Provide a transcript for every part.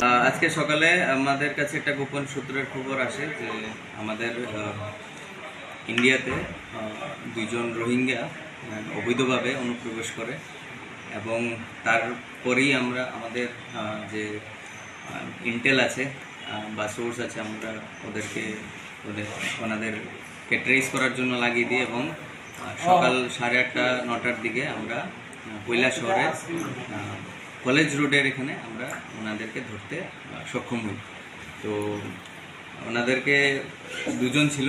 সকালে আমাদের কাছে একটা গোপন সূত্রের খবর আসে যে আমাদের ইন্ডিয়াতে দুইজন রোহিঙ্গা অবৈধভাবে অনুপ্রবেশ করে এবং তারপরেই আমরা আমাদের যে ইন্টেল আছে বা সোর্স আছে, আমরা ওদেরকে, ওদের ওনাদেরকে ট্রেস করার জন্য লাগিয়ে দিই এবং সকাল সাড়ে আটটা, নটার দিকে আমরা কৈলা শহরে কলেজ রোডের এখানে আমরা ওনাদেরকে ধরতে সক্ষম হই। তো ওনাদেরকে দুজন ছিল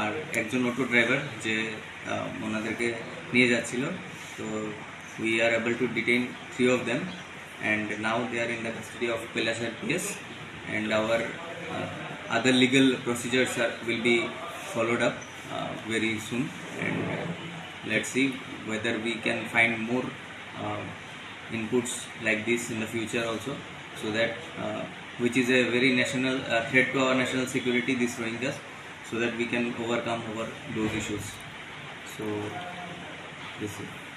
আর একজন অটো ড্রাইভার যে ওনাদেরকে নিয়ে যাচ্ছিল। তো we are able to detain three of them and now they are in the custody of Kailashahar PS and our procedures are, will be followed up uh, very soon and uh, let's see whether we can find more uh, inputs like this in the future also so that uh, which is a very national uh, threat to our national security this Rohingyas so that we can overcome our those issues. So this is